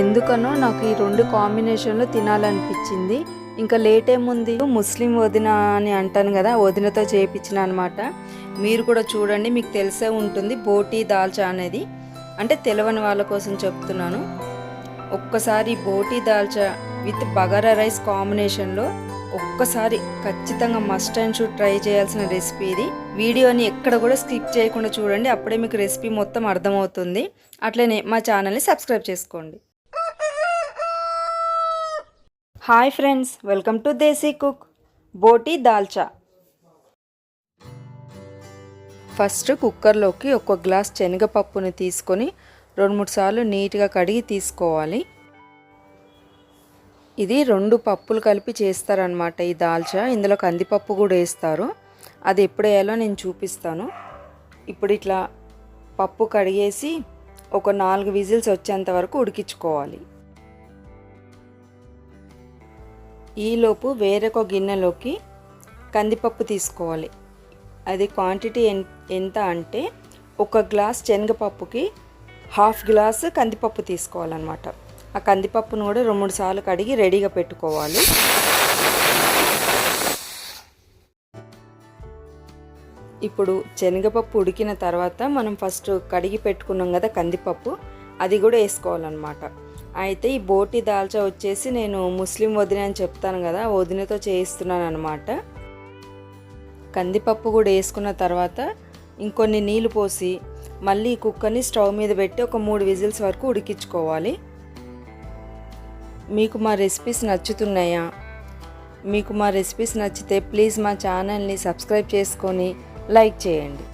ఎందుకనో నాకు ఈ రెండు కాంబినేషన్లో తినాలనిపించింది. ఇంకా లేట్ ఏముంది? ముస్లిం వదిన అని అంటాను కదా వదినతో చేయించిన అనమాట మీరు కూడా చూడండి మీకు తెలిసే ఉంటుంది బోటీ దాల్చా అనేది. అంటే తెలవని వాళ్ళ కోసం చెప్తున్నాను. ఒక్కసారి బోటీ దాల్చా విత్ బగారా రైస్ కాంబినేషన్లో ఒక్కసారి ఖచ్చితంగా మస్ట్ అండ్ షూట్ ట్రై చేయాల్సిన రెసిపీ ఇది. వీడియోని ఎక్కడ కూడా స్కిప్ చేయకుండా చూడండి అప్పుడే మీకు రెసిపీ మొత్తం అర్థమవుతుంది. అట్లనే మా ఛానల్ని సబ్స్క్రైబ్ చేసుకోండి. Hi friends welcome to desi cook boti dalcha first కుక్కర్లోకి ఒక గ్లాస్ శనగపప్పుని తీసుకొని రెండు మూడు సార్లు నీట్గా కడిగి తీసుకోవాలి. ఇది రెండు పప్పులు కలిపి చేస్తారనమాట ఈ దాల్చా ఇందులో కందిపప్పు కూడా వేస్తారు. అది ఎప్పుడు వేయాలో నేను చూపిస్తాను. ఇప్పుడు ఇట్లా పప్పు కడిగేసి ఒక నాలుగు విజిల్స్ వచ్చేంత వరకు ఉడికించుకోవాలి. ఈలోపు వేరొక గిన్నెలోకి కందిపప్పు తీసుకోవాలి. అది క్వాంటిటీ ఎన్- ఎంత అంటే ఒక గ్లాస్ శనగపప్పుకి హాఫ్ గ్లాస్ కందిపప్పు తీసుకోవాలన్నమాట. ఆ కందిపప్పును కూడా రెండు మూడు సార్లు కడిగి రెడీగా పెట్టుకోవాలి. ఇప్పుడు శనగపప్పు ఉడికిన తర్వాత మనం ఫస్ట్ కడిగి పెట్టుకున్నాం కదా కందిపప్పు అది కూడా వేసుకోవాలన్నమాట. అయితే ఈ బోటి దాల్చా వచ్చేసి నేను ముస్లిం వదిన అని చెప్తాను కదా వదినతో చేయిస్తున్నాను అనమాట కందిపప్పు కూడా వేసుకున్న తర్వాత ఇంకొన్ని నీళ్ళు పోసి మళ్ళీ ఈ కుక్కర్ని స్టవ్ మీద పెట్టి ఒక మూడు విజిల్స్ వరకు ఉడికించుకోవాలి. మీకు మా రెసిపీస్ నచ్చుతున్నాయా? మీకు మా రెసిపీస్ నచ్చితే ప్లీజ్ మా ఛానల్ని సబ్స్క్రైబ్ చేసుకొని లైక్ చేయండి.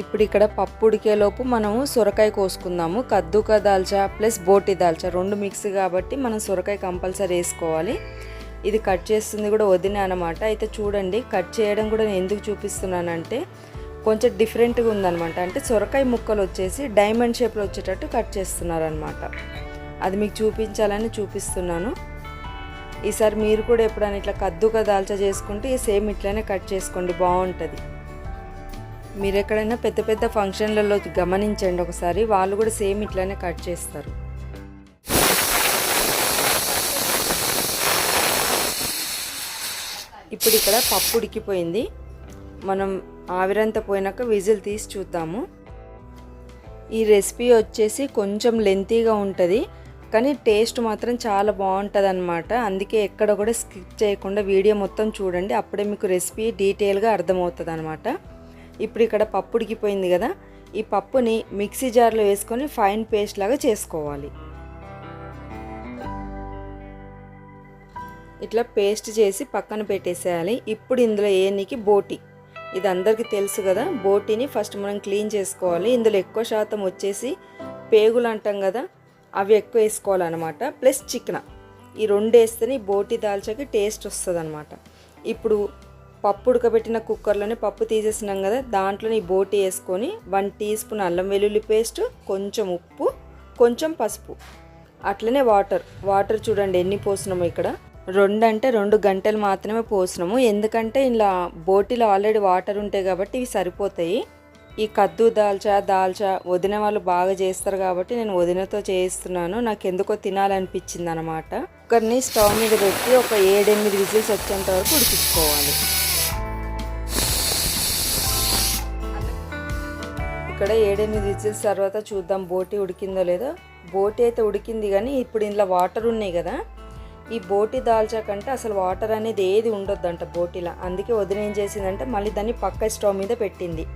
ఇప్పుడు ఇక్కడ పప్పు ఉడికేలోపు మనము సొరకాయ కోసుకుందాము. కద్దుక దాల్చా ప్లస్ బోటి దాల్చా రెండు మిక్స్ కాబట్టి మనం సొరకాయ కంపల్సరీ వేసుకోవాలి. ఇది కట్ చేస్తుంది కూడా వదిన అనమాట అయితే చూడండి కట్ చేయడం కూడా నేను ఎందుకు చూపిస్తున్నానంటే కొంచెం డిఫరెంట్గా ఉందన్నమాట. అంటే సొరకాయ ముక్కలు వచ్చేసి డైమండ్ షేప్లో వచ్చేటట్టు కట్ చేస్తున్నారనమాట అది మీకు చూపించాలని చూపిస్తున్నాను. ఈసారి మీరు కూడా ఎప్పుడైనా ఇట్లా కద్దుగా దాల్చా చేసుకుంటే సేమ్ ఇట్లానే కట్ చేసుకోండి బాగుంటుంది. మీరు ఎక్కడైనా పెద్ద పెద్ద ఫంక్షన్లలో గమనించండి ఒకసారి. వాళ్ళు కూడా సేమ్ ఇట్లానే కట్ చేస్తారు. ఇప్పుడు ఇక్కడ పప్పు ఉడికిపోయింది. మనం ఆవిరంతా పోయినాక విజిల్ తీసి చూద్దాము. ఈ రెసిపీ వచ్చేసి కొంచెం లెంతీగా ఉంటుంది కానీ టేస్ట్ మాత్రం చాలా బాగుంటుంది అనమాట అందుకే ఎక్కడ కూడా స్కిప్ చేయకుండా వీడియో మొత్తం చూడండి. అప్పుడే మీకు రెసిపీ డీటెయిల్గా అర్థమవుతుంది అనమాట ఇప్పుడు ఇక్కడ పప్పు ఉడికిపోయింది కదా ఈ పప్పుని మిక్సీ జార్లో వేసుకొని ఫైన్ పేస్ట్ లాగా చేసుకోవాలి. ఇట్లా పేస్ట్ చేసి పక్కన పెట్టేసేయాలి. ఇప్పుడు ఇందులో ఏనికి? బోటి. ఇది అందరికీ తెలుసు కదా బోటీని ఫస్ట్ మనం క్లీన్ చేసుకోవాలి. ఇందులో ఎక్కువ శాతం వచ్చేసి పేగులు అంటాం కదా అవి ఎక్కువ వేసుకోవాలన్నమాట. Plus chicken. ఈ రెండు వేస్తేనే బోటి దాల్చాకి టేస్ట్ వస్తుంది అనమాట ఇప్పుడు పప్పు ఉడకబెట్టిన కుక్కర్లోనే పప్పు తీసేసినాం కదా దాంట్లోని ఈ బోటి వేసుకొని వన్ టీ స్పూన్ అల్లం వెల్లుల్లి పేస్ట్ కొంచెం ఉప్పు కొంచెం పసుపు. అట్లనే వాటర్. వాటర్ చూడండి ఎన్ని పోసినాము ఇక్కడ. రెండు అంటే రెండు గంటలు మాత్రమే పోసినాము. ఎందుకంటే ఇలా బోటిలో ఆల్రెడీ వాటర్ ఉంటాయి కాబట్టి ఇవి సరిపోతాయి. ఈ కద్దు దాల్చా దాల్చా వదిన వాళ్ళు బాగా చేస్తారు కాబట్టి నేను వదినతో చేయిస్తున్నాను. నాకు ఎందుకో తినాలనిపించింది అనమాట కుక్కర్ని స్టవ్ మీద పెట్టి ఒక ఏడెనిమిది విజిల్స్ వచ్చేంత వరకు ఉడికించుకోవాలి. ఇక్కడ ఏడెనిమిది విజిల్స్ తర్వాత చూద్దాం బోటి ఉడికిందో లేదో. బోటి అయితే ఉడికింది కానీ ఇప్పుడు ఇందులో వాటర్ ఉన్నాయి కదా. ఈ బోటి దాల్చా కంటే అసలు వాటర్ అనేది ఏది ఉండొద్దంట బోటిలో. అందుకే వదిన ఏం చేసిందంటే మళ్ళీ దాన్ని పక్క స్టవ్ మీద పెట్టింది.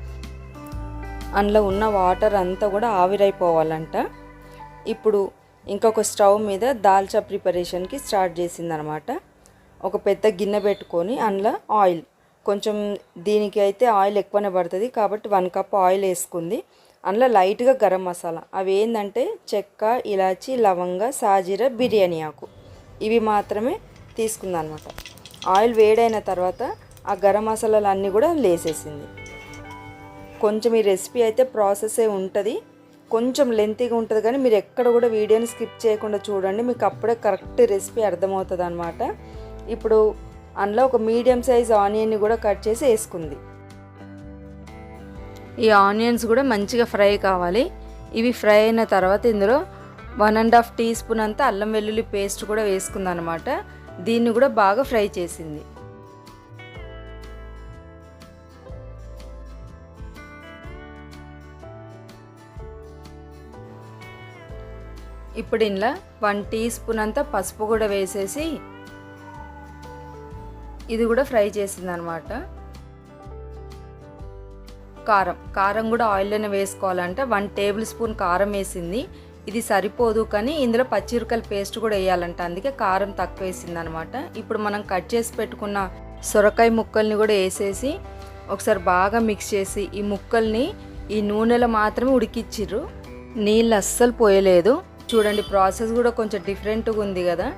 అందులో ఉన్న వాటర్ అంతా కూడా ఆవిరైపోవాలంట. ఇప్పుడు ఇంకొక స్టవ్ మీద దాల్చా ప్రిపరేషన్కి స్టార్ట్ చేసిందనమాట. ఒక పెద్ద గిన్నె పెట్టుకొని అందులో ఆయిల్ కొంచెం దీనికి అయితే ఆయిల్ ఎక్కువనే పడుతుంది కాబట్టి వన్ కప్ ఆయిల్ వేసుకుంది. అందులో లైట్గా గరం మసాలా. అవి ఏంటంటే చెక్క ఇలాచి లవంగ సాజీర బిర్యానీ ఆకు. ఇవి మాత్రమే తీసుకుందనమాట. ఆయిల్ వేడైన తర్వాత ఆ గరం మసాలాలు అన్నీ కూడా లేసేసింది కొంచెం ఈ రెసిపీ అయితే ప్రాసెసే ఉంటుంది. కొంచెం లెంతీగా ఉంటుంది కానీ మీరు ఎక్కడ కూడా వీడియోని స్కిప్ చేయకుండా చూడండి. మీకు అప్పుడే కరెక్ట్ రెసిపీ అర్థమవుతుంది అనమాట ఇప్పుడు అందులో ఒక మీడియం సైజ్ ఆనియన్ని కూడా కట్ చేసి వేసుకుంది. ఈ ఆనియన్స్ కూడా మంచిగా ఫ్రై కావాలి. ఇవి ఫ్రై అయిన తర్వాత ఇందులో one and half teaspoon అంతా అల్లం వెల్లుల్లి పేస్ట్ కూడా వేసుకుంది అనమాట దీన్ని కూడా బాగా ఫ్రై చేసింది. ఇప్పుడు ఇంట్లో వన్ టీ స్పూన్ అంతా పసుపు కూడా వేసేసి ఇది కూడా ఫ్రై చేసింది అనమాట కారం. కారం కూడా ఆయిల్లోనే వేసుకోవాలంటే వన్ టేబుల్ స్పూన్ కారం వేసింది. ఇది సరిపోదు కానీ ఇందులో పచ్చిమిరకాయల పేస్ట్ కూడా వేయాలంట. అందుకే కారం తక్కువ వేసింది అనమాట ఇప్పుడు మనం కట్ చేసి పెట్టుకున్న సొరకాయ ముక్కల్ని కూడా వేసేసి ఒకసారి బాగా మిక్స్ చేసి ఈ ముక్కల్ని ఈ నూనెలో మాత్రమే ఉడికిచ్చిర్రు. నీళ్ళు అస్సలు పోయలేదు. చూడండి ప్రాసెస్ కూడా కొంచెం డిఫరెంట్గా ఉంది కదా.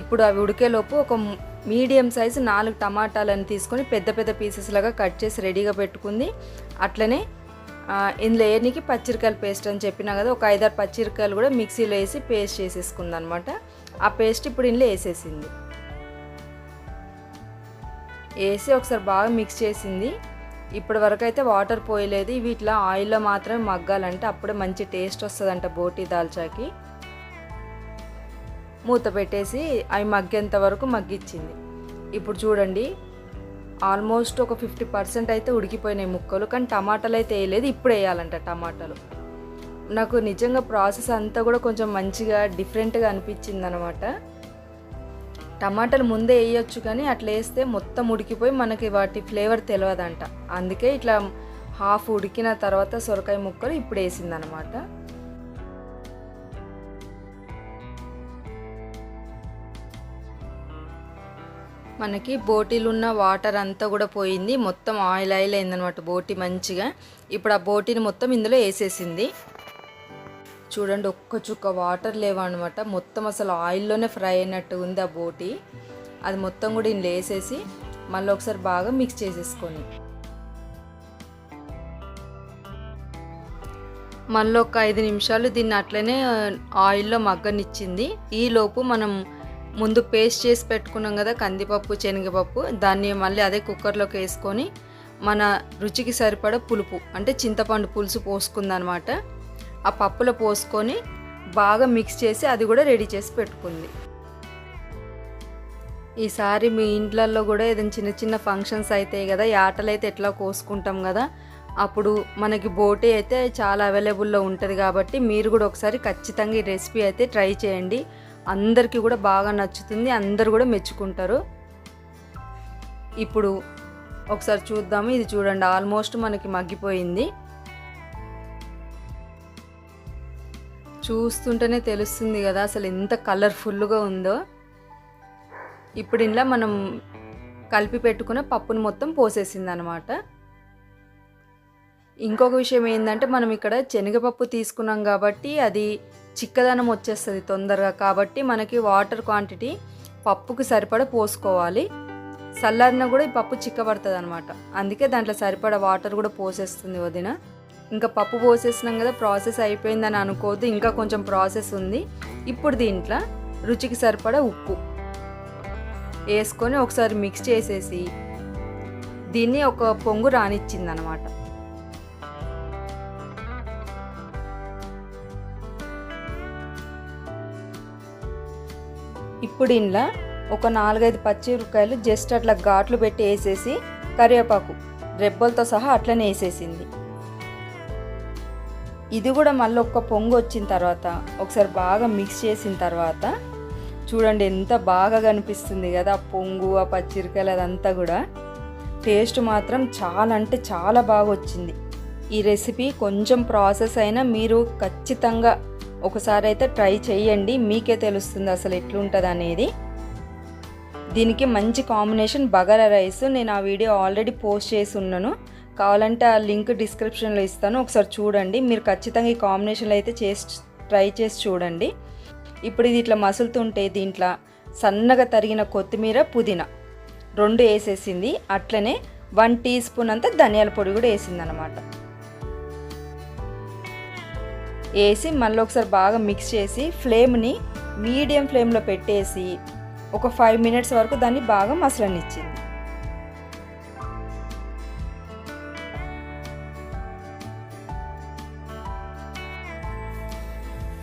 ఇప్పుడు అవి ఉడికేలోపు ఒక మీడియం సైజు నాలుగు టమాటాలను తీసుకొని పెద్ద పెద్ద పీసెస్ లాగా కట్ చేసి రెడీగా పెట్టుకుంది. అట్లనే ఇందులో ఏనికి పచ్చిరికాయల పేస్ట్ అని చెప్పినా కదా ఒక ఐదారు పచ్చిరికాయలు కూడా మిక్సీలో వేసి పేస్ట్ చేసేసుకుంది అనమాట ఆ పేస్ట్ ఇప్పుడు ఇందులో వేసేసింది. వేసి ఒకసారి బాగా మిక్స్ చేసింది. ఇప్పటి వరకు అయితే వాటర్ పోయలేదు. వీటిలో ఆయిల్లో మాత్రమే మగ్గాలంటే అప్పుడే మంచి టేస్ట్ వస్తుందంట బోటి దాల్చాకి. మూత పెట్టేసి అవి మగ్గేంత వరకు మగ్గిచ్చింది. ఇప్పుడు చూడండి ఆల్మోస్ట్ ఒక ఫిఫ్టీ పర్సెంట్ అయితే ఉడికిపోయినాయి ముక్కలు కానీ టమాటాలు అయితే వేయలేదు ఇప్పుడు వేయాలంట టమాటాలు. నాకు నిజంగా ప్రాసెస్ అంతా కూడా కొంచెం మంచిగా డిఫరెంట్గా అనిపించింది అనమాట టమాటాలు ముందే వేయొచ్చు కానీ అట్లా వేస్తే మొత్తం ఉడికిపోయి మనకి వాటి ఫ్లేవర్ తెలియదంట అందుకే ఇట్లా హాఫ్ ఉడికిన తర్వాత సొరకాయ ముక్కలు ఇప్పుడు వేసింది మనకి బోటీలు ఉన్న వాటర్ అంతా కూడా పోయింది. మొత్తం ఆయిల్ ఆయిల్ అయిందనమాట బోటి మంచిగా. ఇప్పుడు ఆ బోటీని మొత్తం ఇందులో వేసేసింది. చూడండి ఒక్క చుక్క వాటర్ లేవన్నమాట. మొత్తం అసలు ఆయిల్లోనే ఫ్రై అయినట్టు ఉంది ఆ బోటి. అది మొత్తం కూడా ఇందులో వేసేసి మళ్ళీ ఒకసారి బాగా మిక్స్ చేసేసుకొని. మళ్ళీ ఒక ఐదు నిమిషాలు దీన్ని అట్లనే ఆయిల్లో మగ్గనిచ్చింది. ఈలోపు మనం ముందు పేస్ట్ చేసి పెట్టుకున్నాం కదా కందిపప్పు శనగపప్పు దాన్ని మళ్ళీ అదే కుక్కర్లోకి వేసుకొని మన రుచికి సరిపడ పులుపు అంటే చింతపండు పులుసు పోసుకుందనమాట. ఆ పప్పులో పోసుకొని బాగా మిక్స్ చేసి అది కూడా రెడీ చేసి పెట్టుకుంది. ఈసారి మీ ఇంట్లల్లో కూడా ఏదైనా చిన్న చిన్న ఫంక్షన్స్ అవుతాయి కదా ఈ ఆటలు అయితే ఎట్లా కోసుకుంటాం కదా అప్పుడు మనకి బోటే అయితే చాలా అవైలబుల్లో ఉంటుంది కాబట్టి మీరు కూడా ఒకసారి ఖచ్చితంగా ఈ రెసిపీ అయితే ట్రై చేయండి. అందరికీ కూడా బాగా నచ్చుతుంది అందరు కూడా మెచ్చుకుంటారు. ఇప్పుడు ఒకసారి చూద్దాము ఇది చూడండి ఆల్మోస్ట్ మనకి మగ్గిపోయింది. చూస్తుంటేనే తెలుస్తుంది కదా అసలు ఎంత కలర్ఫుల్గా ఉందో. ఇప్పుడు ఇంట్లో మనం కలిపి పెట్టుకున్న పప్పును మొత్తం పోసేసింది అనమాట ఇంకొక విషయం ఏంటంటే మనం ఇక్కడ శనగపప్పు తీసుకున్నాం కాబట్టి అది చిక్కదనం వచ్చేస్తుంది తొందరగా కాబట్టి మనకి వాటర్ క్వాంటిటీ పప్పుకి సరిపడా పోసుకోవాలి. చల్లారిన కూడా ఈ పప్పు చిక్కబడుతుంది అనమాట అందుకే దాంట్లో సరిపడా వాటర్ కూడా పోసేస్తుంది వదిన. ఇంకా పప్పు పోసేసినాం కదా ప్రాసెస్ అయిపోయిందని అనుకోవద్దు ఇంకా కొంచెం ప్రాసెస్ ఉంది. ఇప్పుడు దీంట్లో రుచికి సరిపడ ఉప్పు వేసుకొని ఒకసారి మిక్స్ చేసేసి దీన్ని ఒక పొంగు రానిచ్చింది అనమాట ఇప్పుడు ఇంట్లో ఒక నాలుగైదు పచ్చిమిరపకాయలు జస్ట్ అట్లా ఘాట్లు పెట్టి వేసేసి కరివేపాకు రెబ్బలతో సహా అట్లనే వేసేసింది. ఇది కూడా మళ్ళీ ఒక్క పొంగు వచ్చిన తర్వాత ఒకసారి బాగా మిక్స్ చేసిన తర్వాత చూడండి ఎంత బాగా కనిపిస్తుంది కదా ఆ పొంగు ఆ పచ్చిరకాయలు అదంతా కూడా. టేస్ట్ మాత్రం చాలా అంటే చాలా బాగా వచ్చింది. ఈ రెసిపీ కొంచెం ప్రాసెస్ అయినా మీరు ఖచ్చితంగా ఒకసారి అయితే ట్రై చేయండి మీకే తెలుస్తుంది అసలు ఎట్లుంటుంది అనేది. దీనికి మంచి కాంబినేషన్ బగారా రైస్. నేను ఆ వీడియో ఆల్రెడీ పోస్ట్ చేసి ఉన్నాను. కావాలంటే ఆ లింక్ డిస్క్రిప్షన్లో ఇస్తాను. ఒకసారి చూడండి. మీరు ఖచ్చితంగా ఈ కాంబినేషన్లో అయితే చేసి ట్రై చేసి చూడండి. ఇప్పుడు ఇది ఇట్లా మసులుతుంటే దీంట్లో సన్నగా తరిగిన కొత్తిమీర పుదీనా రెండు వేసేసింది. అట్లనే వన్ టీ స్పూన్ అంతా ధనియాల పొడి కూడా వేసిందనమాట వేసి మళ్ళీ ఒకసారి బాగా మిక్స్ చేసి ఫ్లేమ్ని మీడియం ఫ్లేమ్లో పెట్టేసి ఒక ఫైవ్ మినిట్స్ వరకు దాన్ని బాగా మసలనిచ్చింది.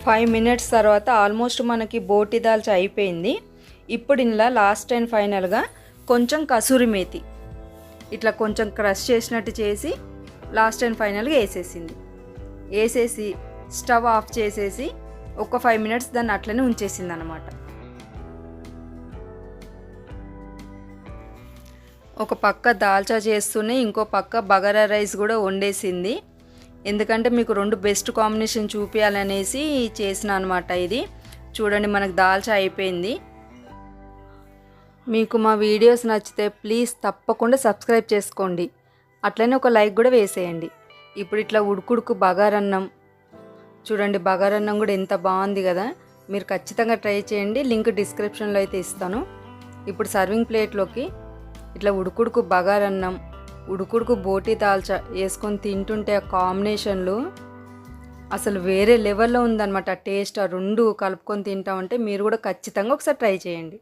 ఫైవ్ మినిట్స్ తర్వాత ఆల్మోస్ట్ మనకి బోటి దాల్చి అయిపోయింది. ఇప్పుడు ఇందులో లాస్ట్ అండ్ ఫైనల్గా కొంచెం కసూరి మేతి ఇట్లా కొంచెం క్రష్ చేసినట్టు చేసి లాస్ట్ అండ్ ఫైనల్గా వేసేసింది. వేసేసి స్టవ్ ఆఫ్ చేసేసి ఒక ఫైవ్ మినిట్స్ దాన్ని అట్లనే ఉంచేసింది అనమాట ఒక పక్క దాల్చా చేస్తూనే ఇంకో పక్క బగారా రైస్ కూడా వండేసింది. ఎందుకంటే మీకు రెండు బెస్ట్ కాంబినేషన్ చూపించాలనేసి చేసిన అనమాట ఇది. చూడండి మనకు దాల్చా అయిపోయింది. మీకు మా వీడియోస్ నచ్చితే ప్లీజ్ తప్పకుండా సబ్స్క్రైబ్ చేసుకోండి. అట్లనే ఒక లైక్ కూడా వేసేయండి. ఇప్పుడు ఇట్లా ఉడుకుడుకు బగారన్నం చూడండి బగారన్నం కూడా ఎంత బాగుంది కదా. మీరు ఖచ్చితంగా ట్రై చేయండి. లింక్ డిస్క్రిప్షన్లో అయితే ఇస్తాను. ఇప్పుడు సర్వింగ్ ప్లేట్లోకి ఇట్లా ఉడుకుడుకు బగారన్నం ఉడుకుడుకు బోటి దాల్చా వేసుకొని తింటుంటే ఆ కాంబినేషన్లు అసలు వేరే లెవెల్లో ఉందన్నమాట. టేస్ట్ ఆ రెండు కలుపుకొని తింటామంటే మీరు కూడా ఖచ్చితంగా ఒకసారి ట్రై చేయండి.